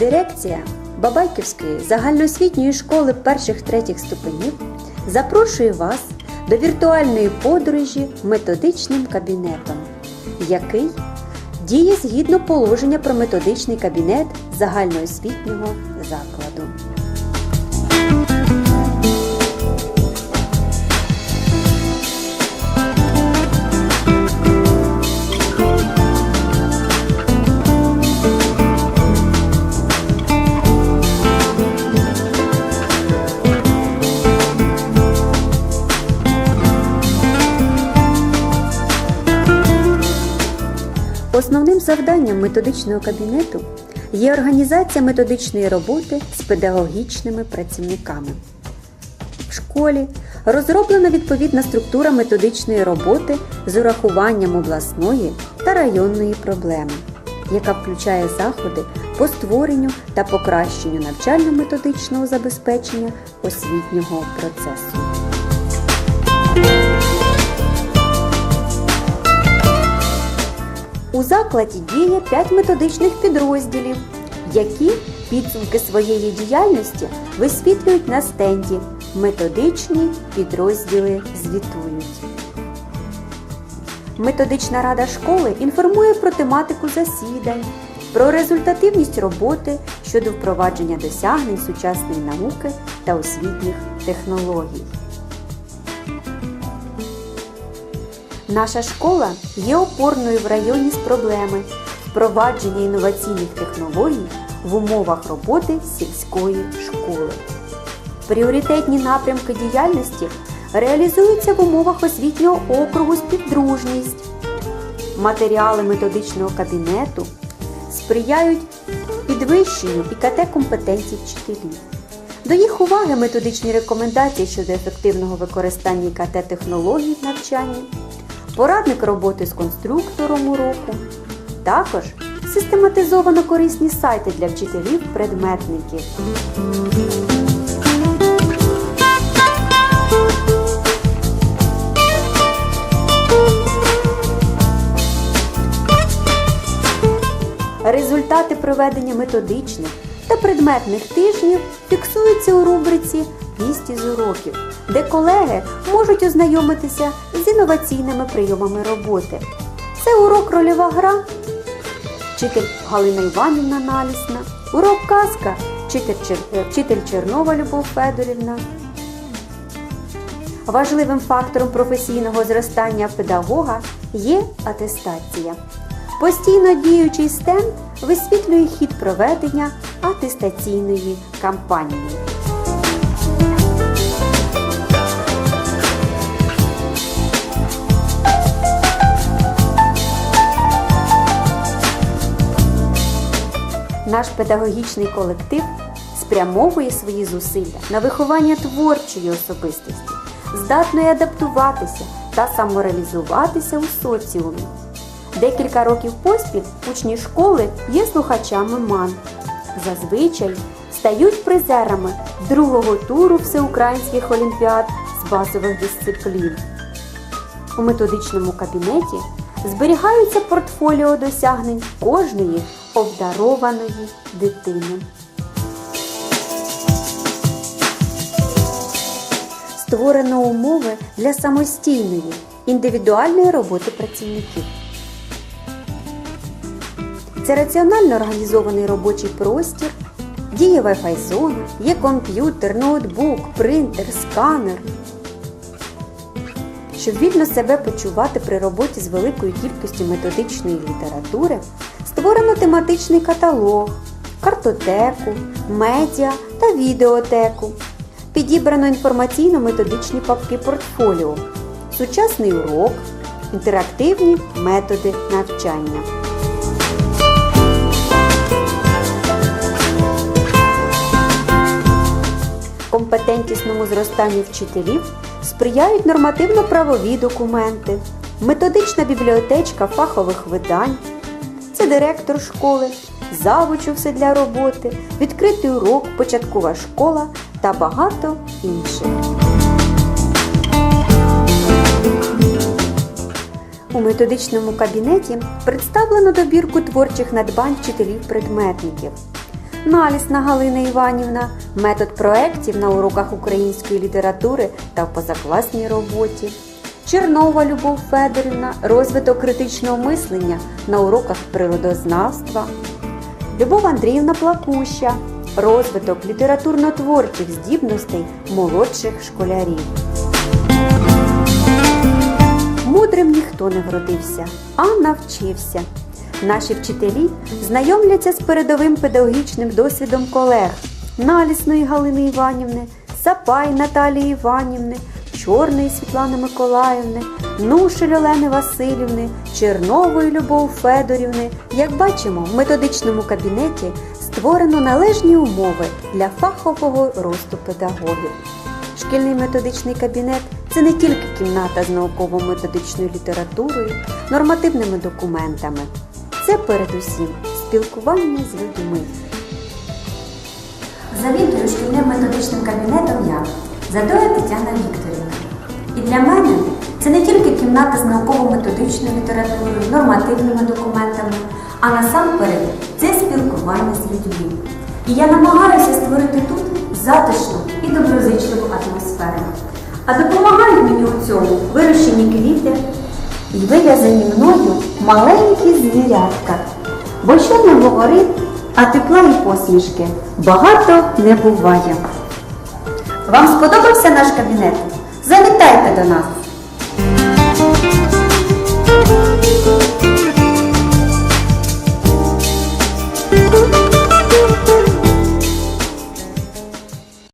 Дирекція Бабайківської загальноосвітньої школи перших третіх ступенів запрошує вас до віртуальної подорожі методичним кабінетом, який діє згідно положення про методичний кабінет загальноосвітнього закладу. Завданням методичного кабінету є організація методичної роботи з педагогічними працівниками. В школі розроблена відповідна структура методичної роботи з урахуванням обласної та районної проблеми, яка включає заходи по створенню та покращенню навчально-методичного забезпечення освітнього процесу. У закладі діє 5 методичних підрозділів, які підсумки своєї діяльності висвітлюють на стенді. Методичні підрозділи звітують. Методична рада школи інформує про тематику засідань, про результативність роботи щодо впровадження досягнень сучасної науки та освітніх технологій. Наша школа є опорною в районі з проблеми впровадження інноваційних технологій в умовах роботи сільської школи. Пріоритетні напрямки діяльності реалізуються в умовах освітнього округу співдружність. Матеріали методичного кабінету сприяють підвищенню ІКТ компетенцій вчителів. До їх уваги методичні рекомендації щодо ефективного використання ІКТ технологій в навчанні, порадник роботи з конструктором уроку, також систематизовано корисні сайти для вчителів-предметників. Результати проведення методичних та предметних тижнів фіксуються у рубриці «Вісті з уроків, де колеги можуть ознайомитися з інноваційними прийомами роботи. Це урок рольова гра, вчитель Галина Іванівна Налісна, урок казка, вчитель, е, Чернова Любов Федорівна. Важливим фактором професійного зростання педагога є атестація. Постійно діючий стенд висвітлює хід проведення атестаційної кампанії. Наш педагогічний колектив спрямовує свої зусилля на виховання творчої особистості, здатної адаптуватися та самореалізуватися у соціумі. Декілька років поспіль учні школи є слухачами МАН. Зазвичай стають призерами другого туру всеукраїнських олімпіад з базових дисциплін. У методичному кабінеті зберігаються портфоліо досягнень кожної обдарованої дитини. Створено умови для самостійної індивідуальної роботи працівників. Це раціонально організований робочий простір, діє Wi-Fi зона, є комп'ютер, ноутбук, принтер, сканер. Щоб вільно себе почувати при роботі з великою кількістю методичної літератури, створено тематичний каталог, картотеку, медіа та відеотеку. Підібрано інформаційно-методичні папки портфоліо, сучасний урок, інтерактивні методи навчання. Компетентнісному зростанню вчителів сприяють нормативно-правові документи, методична бібліотечка фахових видань, це директор школи, завучу все для роботи, відкритий урок, початкова школа та багато інших. У методичному кабінеті представлено добірку творчих надбань вчителів-предметників. Налісна Галина Іванівна, метод проєктів на уроках української літератури та в позакласній роботі. Чернова Любов Федорівна, розвиток критичного мислення на уроках природознавства. Любов Андріївна Плакуща, розвиток літературно-творчих здібностей молодших школярів. Мудрим ніхто не вродився, а навчився. Наші вчителі знайомляться з передовим педагогічним досвідом колег Налісної Галини Іванівни, Сапай Наталії Іванівни, Чорної Світлани Миколаївни, Нушель Олени Васильівни, Чернової Любов Федорівни. Як бачимо, в методичному кабінеті створено належні умови для фахового росту педагогів. Шкільний методичний кабінет це не тільки кімната з науково-методичною літературою, нормативними документами. Це передусім спілкування з людьми. Завідую шкільним методичним кабінетом я, Задоя Тетяна Вікторівна. І для мене це не тільки кімната з науково-методичною літературою, нормативними документами, а насамперед це спілкування з людьми. І я намагаюся створити тут затишну і доброзичливу атмосферу. А допомагають мені у цьому вирощені квіти і вив'язані мною маленькі звірятка. Бо що не говори, а тепла і посмішки багато не буває. Вам сподобався наш кабінет? Завітайте до нас!